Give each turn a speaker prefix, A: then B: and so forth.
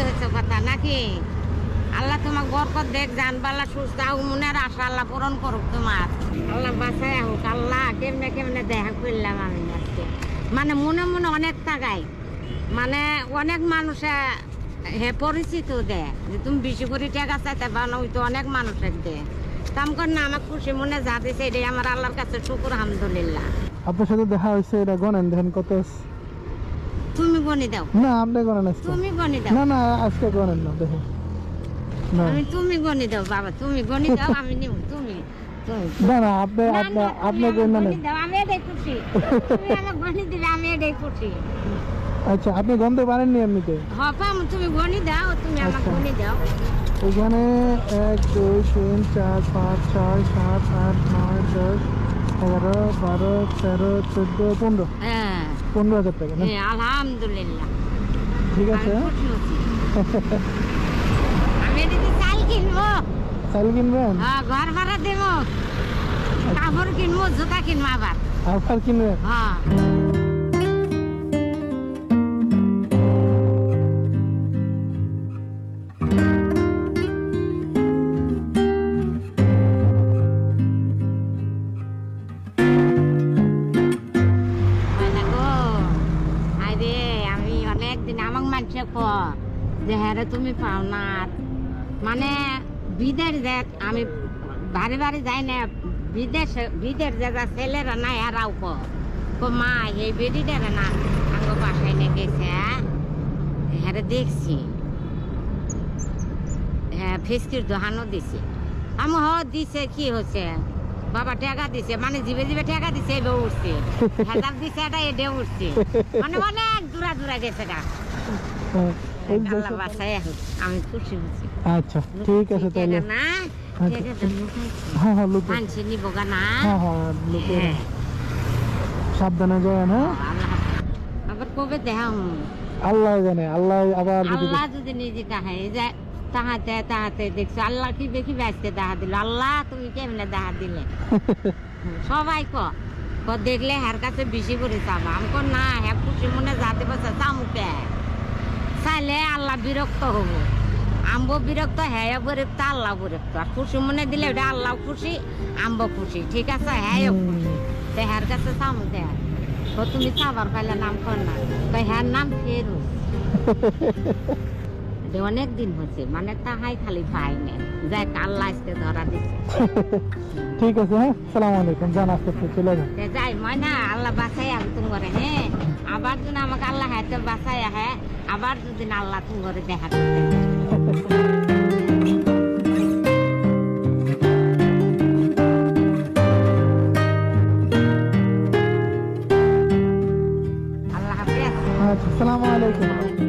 A: কি হয়েছে কথা নাকি আল্লাহ তোমার বরকত দেখ জানবাল্লা সুস্থ আহ মনের আশা আল্লাহ পূরণ করুক তোমার আল্লাহ বাসায় হোক আল্লাহ কেমনে কেমনে দেখা করলাম আমি আজকে মানে মনে মনে অনেক টাকায় মানে অনেক মানুষে হে পরিচিত দে যে তুমি বেশি করে টাকা চাইতে পারো ওই তো অনেক মানুষের দে তাম কর না আমার খুশি মনে যা দিছে এটাই আমার আল্লাহর কাছে শুকুর আলহামদুলিল্লাহ
B: আপনার সাথে দেখা হয়েছে এটা গণেন দেখেন কত
A: তুমি গনে দাও
B: না আমরা গনে
A: তুমি গনে দাও
B: না না আজকে গনেন না দেখো
A: আমি তুমি গনে দাও বাবা তুমি গনে দাও আমি নিব তুমি
B: না না আপনি আপনি আপনি গনে নেন
A: আমি এটাই খুশি তুমি আমার গনে দিলে আমি এটাই খুশি
B: আচ্ছা আপনি গন্ধ পারেন নি এমনিতে
A: হ্যাঁ তুমি দাও তুমি আমার আচ্ছা। দাও
B: এখানে এক দুই তিন চার পাঁচ ছয় সাত আট নয় দশ এগারো বারো তেরো চোদ্দ পনেরো হ্যাঁ পনেরো হাজার টাকা না
A: হ্যাঁ, আলহামদুলিল্লাহ ঠিক আছে আমি যদি হ্যাঁ? চাল কিনবো
B: চাল কিনবেন
A: হ্যাঁ, ঘর ভাড়া দেবো আচ্ছা। কাপড় কিনবো জুতা কিনবো কিনবেন হ্যাঁ থাকলে একদিন আমার মানুষে ক যে হ্যাঁ তুমি পাও না মানে বিদের যে আমি বাড়ি বাড়ি যাই না বিদেশে বিদের যে যা ছেলেরা না হেরাও ক মা এই বেডিটার না আঙ্গ বাসায় নিয়ে গেছে হ্যাঁ, হ্যাঁ দেখছি হ্যাঁ ফিসকির দোহানও দিছে আমি হ দিছে কি হচ্ছে বাবা ঠেকা দিছে মানে জিবে জিবে ঠেকা দিছে এবে উঠছে হেজার দিছে এটা এডে উঠছে মানে অনেক মানে আচ্ছা, আচ্ছা।
B: হ্যাঁ, হ্যাঁ, হ্যাঁ, সাবধানে যায় না কবে দেখা আল্লাহ জানে আল্লাহ আবার
A: যদি নিজে কাহে যায় তাহাতে তাহাতে দেখছো আল্লাহ কি বেশি ব্যস্ত দেখা দিল আল্লাহ তুমি কেমনে দেখা দিলে সবাই কো ক দেখলে হের কাছে বেশি করে চাম আমি না হ্যাঁ খুশি মনে যাতে পারছে চামুকে চাইলে আল্লাহ বিরক্ত হব আম্ব বিরক্ত হ্যাঁ বিরক্ত আল্লাহ বিরক্ত আর খুশি মনে দিলে ওটা আল্লাহ খুশি আম্ব খুশি ঠিক আছে হ্যাঁ খুশি তো হের কাছে চামুকে তো তুমি চাবার পাইলে নাম কর না তো হ্যার নাম ফেরুজ যে অনেক দিন হয়েছে মানে তাহাই খালি পাই না যাই আল্লাহ আজকে ধরা দিছে
B: ঠিক আছে হ্যাঁ সালাম আলাইকুম জান আসতে চলে যান
A: যাই ময়না আল্লাহ বাসাই আলোচন করে হ্যাঁ আবার যদি আমাকে আল্লাহ হাতে বাসায় হ্যাঁ আবার যদি আল্লাহ তুমি করে দেখা করতে
B: আসসালামু আচ্ছা, আলাইকুম